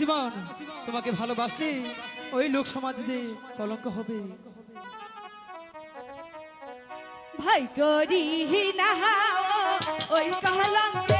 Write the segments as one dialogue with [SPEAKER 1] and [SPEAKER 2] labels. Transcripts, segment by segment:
[SPEAKER 1] জীবন তোমাকে ভালোবাসলে ওই লোক সমাজ যে কলঙ্ক হবে।
[SPEAKER 2] ভাই করি না ওই কলঙ্কে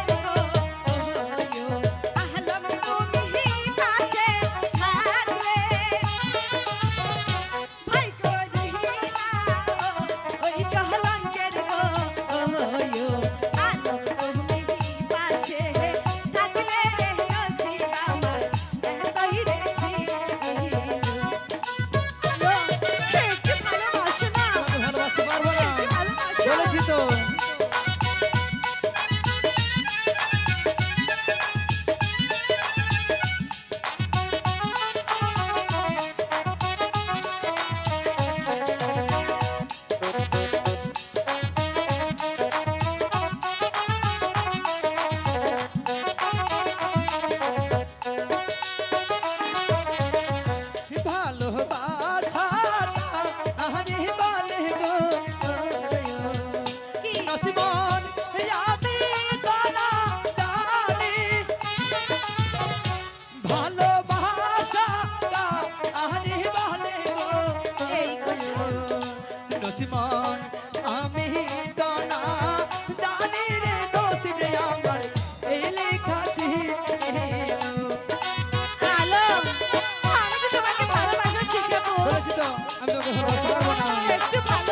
[SPEAKER 2] দুশ্মন
[SPEAKER 1] আমি তো না জানি রে দোষ রে আমার এই লেখা ছিল।
[SPEAKER 2] হ্যালো আমি তো তোমাকে ভালোবাসা শিখাবো
[SPEAKER 1] বলেছি। তো আমি তোকে ভালোবাসতে পারব না।
[SPEAKER 2] একটু ভালো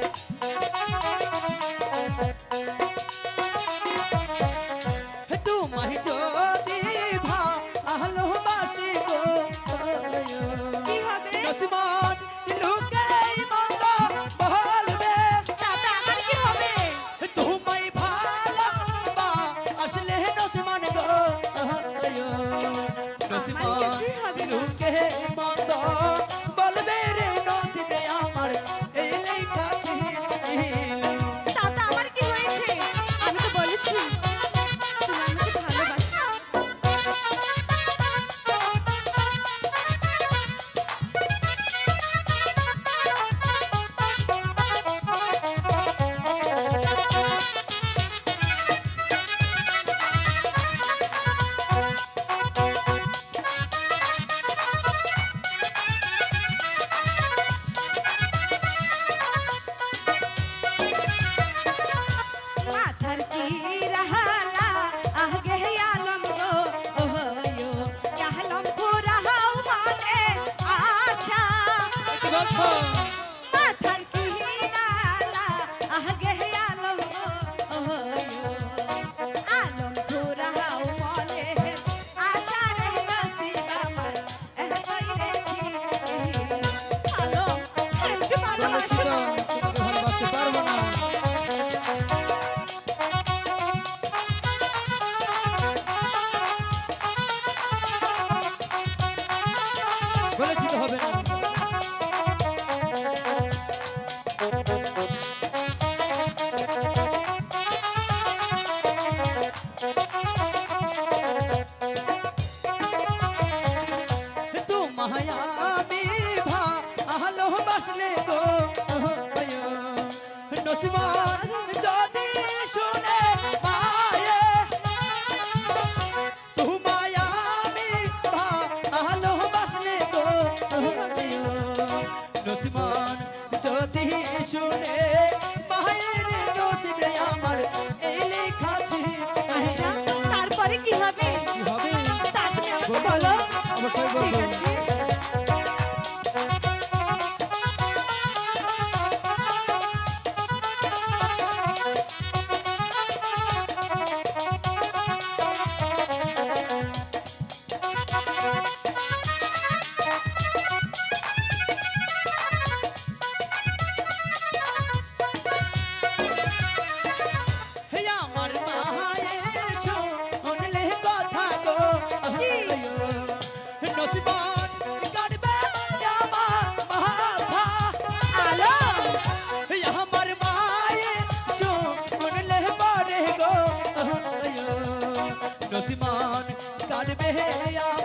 [SPEAKER 2] Thank you. দুশ্মন যদি
[SPEAKER 1] শুনে
[SPEAKER 2] পায়ে তোমায় আমি ভালোবাসলে তো
[SPEAKER 1] দুশ্মন যদি শুনে পায়ের
[SPEAKER 2] দোষে আমার
[SPEAKER 1] এই লেখা
[SPEAKER 2] আচ্ছা, তারপরে কি হবে? কি
[SPEAKER 1] হবে? দেহে